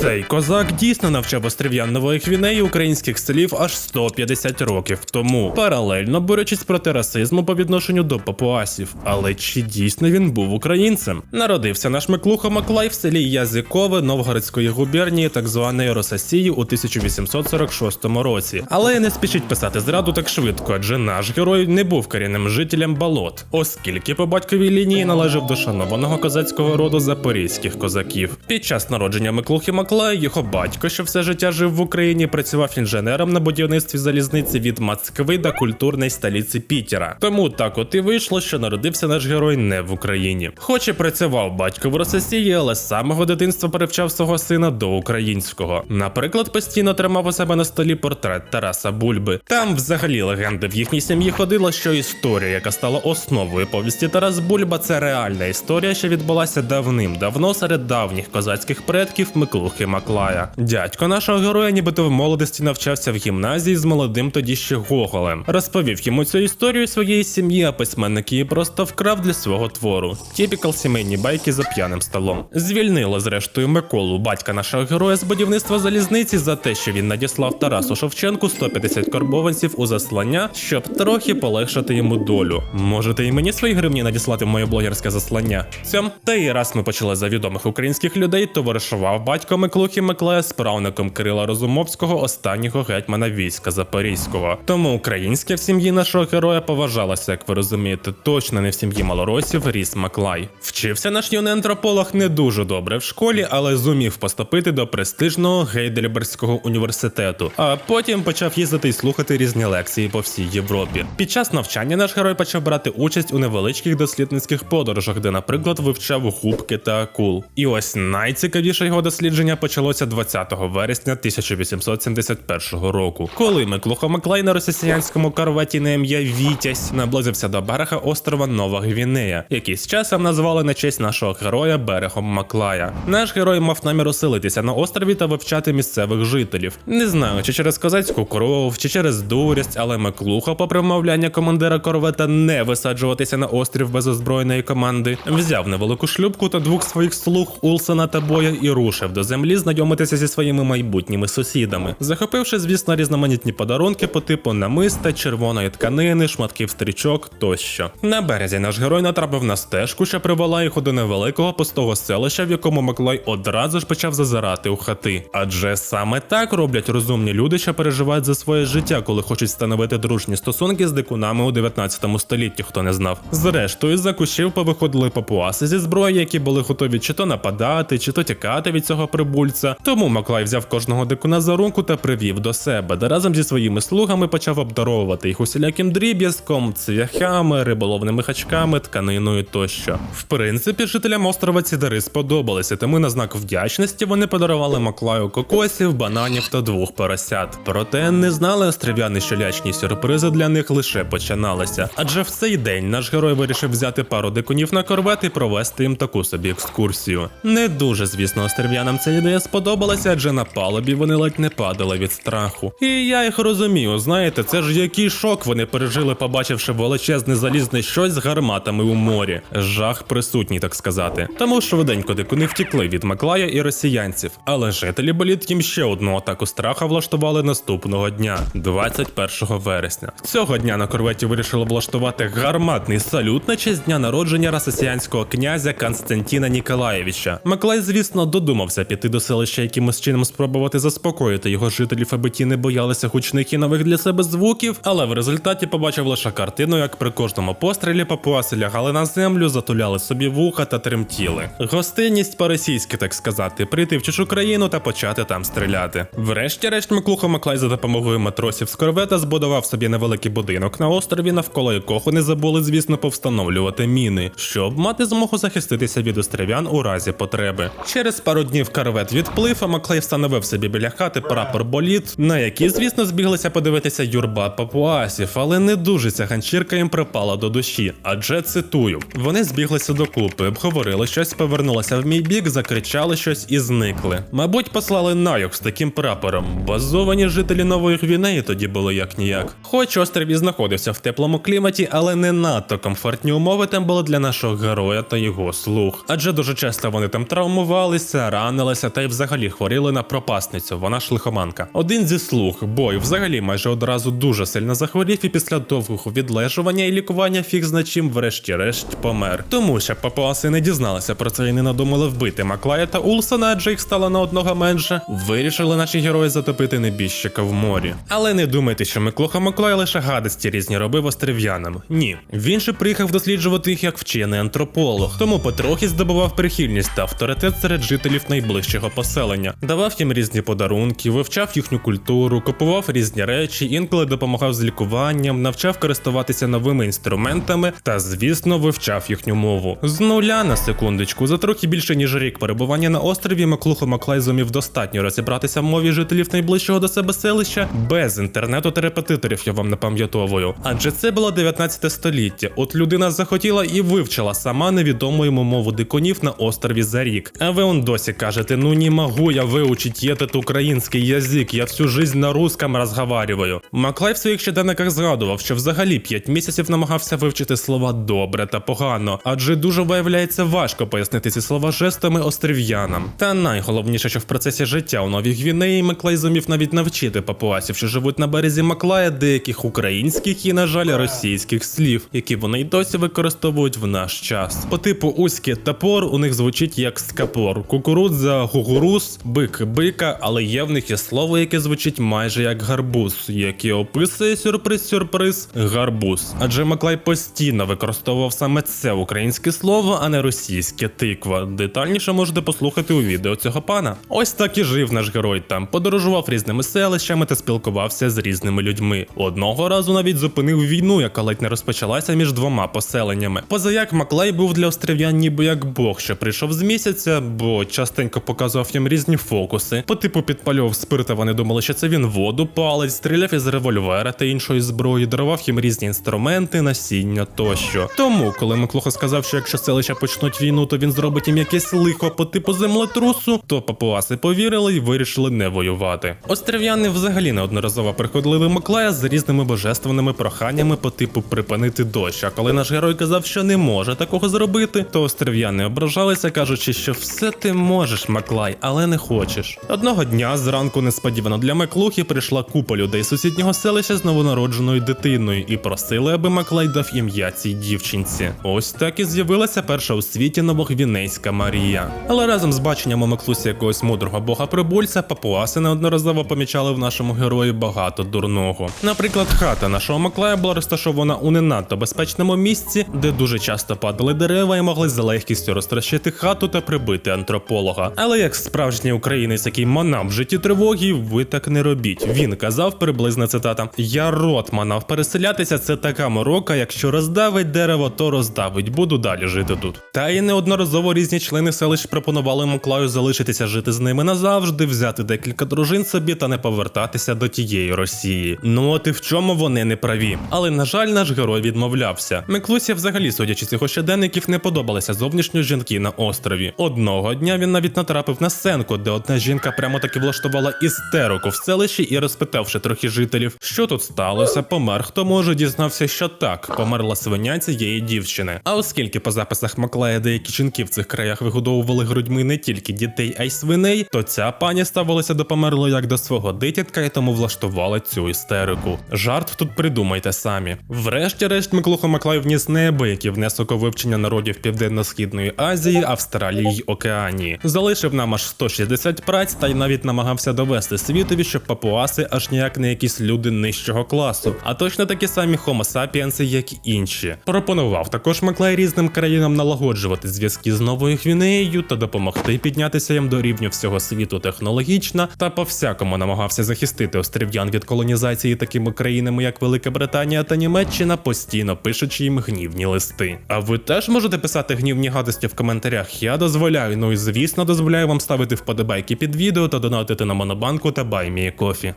Цей козак дійсно навчав острів'ян Нової Гвінеї українських селів аж 150 років тому, паралельно борючись проти расизму по відношенню до папуасів. Але чи дійсно він був українцем? Народився наш Миклуха Маклай в селі Язикове Новгородської губернії, так званої Рососії, у 1846 році. Але не спішіть писати зраду так швидко, адже наш герой не був корінним жителем болот, оскільки по батьковій лінії належав до шанованого козацького роду запорізьких козаків. Під час народження Миклухи Маклая його батько, що все життя жив в Україні, працював інженером на будівництві залізниці від Москви до культурної столиці Пітера. Тому так от і вийшло, що народився наш герой не в Україні. Хоч і працював батько в Рососії, але з самого дитинства перевчав свого сина до українського. Наприклад, постійно тримав у себе на столі портрет Тараса Бульби. Там взагалі легенди в їхній сім'ї ходила, що історія, яка стала основою повісті Тарас Бульба, це реальна історія, що відбулася давним-давно серед давніх козацьких предків Миклухи Маклая. Дядько нашого героя, нібито в молодості навчався в гімназії з молодим тоді ще Гоголем. Розповів йому цю історію своєї сім'ї, а письменник її просто вкрав для свого твору. Тіпікал сімейні байки за п'яним столом. Звільнили зрештою Миколу, батька нашого героя з будівництва залізниці, за те, що він надіслав Тарасу Шевченку 150 карбованців у заслання, щоб трохи полегшити йому долю. Можете і мені свої гривні надіслати в моє блогерське заслання. Цьом, та і раз ми почали за відомих українських людей, товаришував батько Миклухи Миклая з правником Кирила Розумовського, останнього гетьмана війська Запорізького. Тому українське в сім'ї нашого героя поважалося, як ви розумієте, точно не в сім'ї малоросів ріс Маклай. Вчився наш юний антрополог не дуже добре в школі, але зумів поступити до престижного Гейдельбергського університету. А потім почав їздити і слухати різні лекції по всій Європі. Під час навчання наш герой почав брати участь у невеличких дослідницьких подорожах, де, наприклад, вивчав губки та акул. І ось найцікавіше його дослідження почалося 20 вересня 1871 року, коли Миклуха Маклай на росіянському корветі на ім'я Вітязь наблизився до берега острова Нова Гвінея, який з часом назвали на честь нашого героя берегом Маклая. Наш герой мав намір оселитися на острові та вивчати місцевих жителів. Не знаю, чи через козацьку кров, чи через дурість, але Миклуха, попри вмовляння командира корвета не висаджуватися на острів без озброєної команди, взяв невелику шлюпку та двох своїх слуг Улсена та Боя і рушив до землі знайомитися зі своїми майбутніми сусідами, захопивши, звісно, різноманітні подарунки по типу намиста, червоної тканини, шматків стрічок тощо. На березі наш герой натрапив на стежку, що привела його до невеликого пустого селища, в якому Маклай одразу ж почав зазирати у хати. Адже саме так роблять розумні люди, що переживають за своє життя, коли хочуть встановити дружні стосунки з дикунами у 19 столітті, хто не знав. Зрештою, за кущів повиходили папуаси зі зброї, які були готові чи то нападати, чи то тікати від цього прибульця. Тому Маклай взяв кожного дикуна за руку та привів до себе, де разом зі своїми слугами почав обдаровувати їх усіляким дріб'язком, цвяхами, риболовними хачками, тканиною тощо. В принципі, жителям острова ці дари сподобалися, тому на знак вдячності вони подарували Маклаю кокосів, бананів та двох поросят. Проте не знали острів'яни, що лячні сюрпризи для них лише починалися. Адже в цей день наш герой вирішив взяти пару дикунів на корвет і провести їм таку собі екскурсію. Не дуже, звісно, острів'янам ця ідея сподобалася, адже на палубі вони ледь не падали від страху. І я їх розумію, знаєте, це ж який шок вони пережили, побачивши величезне залізне щось з гарматами у морі. Жах присутній, так сказати. Тому швиденько дикуни втікли від Маклая і росіянців. Але жителі боліт їм ще одну атаку страха влаштували наступного дня, 21 вересня. Цього дня на корветі вирішили влаштувати гарматний салют на честь дня народження росіянського князя Константіна Ніколаєвича. Маклай, звісно, додумався піти до селища якимось чином спробувати заспокоїти його жителів, аби ті не боялися гучних і нових для себе звуків, але в результаті побачив лише картину, як при кожному пострілі папуаси лягали на землю, затуляли собі вуха та тремтіли. Гостинність по-російськи, так сказати, прийти в чужу країну та почати там стріляти. Врешті-решт Миклуха Маклай за допомогою матросів з корвета збудував собі невеликий будинок на острові, навколо якого не забули, звісно, повстановлювати міни, щоб мати змогу захиститися від острів'ян у разі потреби. Через пару днів корвет відплив, а Маклей встановив собі біля хати прапор боліт, на який, звісно, збіглися подивитися юрба папуасів, але не дуже ця ганчірка їм припала до душі. Адже цитую: вони збіглися докупи, обговорили щось, повернулися в мій бік, закричали щось і зникли. Мабуть, послали найох з таким прапором. Базовані жителі нової Гвінеї тоді були як ніяк. Хоч острів і знаходився в теплому кліматі, але не надто комфортні умови там були для нашого героя та його слуг. Адже дуже часто вони там травмувалися, ранилися лікувалися та й взагалі хворіли на пропасницю, вона ж лихоманка. Один зі слуг, бой, взагалі майже одразу дуже сильно захворів, і після довгого відлежування і лікування фіг зна чим, врешті-решт помер. Тому що папуаси не дізналися про це і не надумали вбити Маклая та Улсона, адже їх стало на одного менше. Вирішили наші герої затопити небіжчика в морі. Але не думайте, що Миклуха Маклай лише гадості різні робив острів'янам. Ні, він же приїхав досліджувати їх як вчений антрополог, тому потрохи здобував прихильність та авторитет серед жителів найближчого поселення, давав їм різні подарунки, вивчав їхню культуру, купував різні речі, інколи допомагав з лікуванням, навчав користуватися новими інструментами та, звісно, вивчав їхню мову. З нуля на секундочку, за трохи більше ніж рік перебування на острові Маклухо Маклай зумів достатньо розібратися в мові жителів найближчого до себе селища без інтернету та репетиторів, я вам напам'ятовую. Адже це було 19 століття. От людина захотіла і вивчила сама невідому йому мову дикунів на острові за рік. А ви он досі кажете: ну не могу я вивчити этот український язик, я всю жизнь на русском розговариваю. Маклай в своїх щоденниках згадував, що взагалі 5 місяців намагався вивчити слова добре та погано, адже дуже виявляється важко пояснити ці слова жестами острів'янам. Та найголовніше, що в процесі життя у Новій Гвінеї Маклай зумів навіть навчити папуасів, що живуть на березі Маклая, деяких українських і, на жаль, російських слів, які вони й досі використовують в наш час. По типу уське топор у них звучить як скапор, кукурудза, гугурус, бик бика, але є в них і слово, яке звучить майже як гарбуз, яке описує сюрприз-сюрприз гарбуз. Адже Маклай постійно використовував саме це українське слово, а не російське тиква. Детальніше можете послухати у відео цього пана. Ось так і жив наш герой там, подорожував різними селищами та спілкувався з різними людьми. Одного разу навіть зупинив війну, яка ледь не розпочалася між двома поселеннями. Позаяк Маклай був для острів'ян ніби як бог, що прийшов з місяця, бо частенько показував їм різні фокуси. По типу підпалював спирт, а вони думали, що це він воду палить, стріляв із револьвера та іншої зброї, дарував їм різні інструменти, насіння тощо. Тому, коли Миклуха сказав, що якщо селища почнуть війну, то він зробить їм якесь лихо по типу землетрусу, то папуаси повірили і вирішили не воювати. Острів'яни взагалі неодноразово приходили до Маклая з різними божественними проханнями по типу припинити дощ. А коли наш герой казав, що не може такого зробити, то острів'яни ображалися, кажучи, що все ти можеш, Маклай, але не хочеш. Одного дня зранку несподівано для Маклухи прийшла купа людей з сусіднього селища з новонародженою дитиною і просили, аби Маклай дав ім'я цій дівчинці. Ось так і з'явилася перша у світі новогвінейська Марія. Але разом з баченням у Маклусі якогось мудрого бога прибульця, папуаси неодноразово помічали в нашому герої багато дурного. Наприклад, хата нашого Маклая була розташована у не надто безпечному місці, де дуже часто падали дерева і могли з легкістю розтрощити хату та прибити антрополога. Але як справжній українець, який манав в житті тривоги, ви так не робіть. Він казав приблизна цитата: Я рот манав переселятися. Це така морока. Якщо роздавить дерево, то роздавить. Буду далі жити тут. Та і неодноразово різні члени селищ пропонували Маклаю залишитися жити з ними назавжди, взяти декілька дружин собі та не повертатися до тієї Росії. Ну от і в чому вони не праві. Але на жаль, наш герой відмовлявся. Миклусі, взагалі, судячи з його щоденників, не подобалися зовнішньо жінки на острові. Одного дня він навіть натрапив на сценку, де одна жінка прямо таки влаштувала істерику в селищі і розпитавши трохи жителів, що тут сталося, помер. Хто може дізнався, що так, померла свиня цієї дівчини. А оскільки по записах Маклая деякі жінки в цих краях вигодовували грудьми не тільки дітей, а й свиней, то ця пані ставилася до померлого як до свого дитятка і тому влаштувала цю істерику. Жарт тут придумайте самі. Врешті-решт, Миклухо Маклай вніс неабиякий внесок у вивчення народів Південно-Східної Азії, Австралії й Океанії. Залишив нам аж 160 праць та й навіть намагався довести світові, що папуаси аж ніяк не якісь люди нижчого класу, а точно такі самі хомо сапіенси, як і інші. Пропонував також Маклай різним країнам налагоджувати зв'язки з новою Гвінеєю та допомогти піднятися їм до рівня всього світу технологічно, та по всякому намагався захистити острів'ян від колонізації такими країнами, як Велика Британія та Німеччина, постійно пишучи їм гнівні листи. А ви теж можете писати гнівні гадості в коментарях. Я дозволяю. Ну і звісно, дозволяю вам ставити вподобайки під відео та донатити на монобанку та баймії кофі.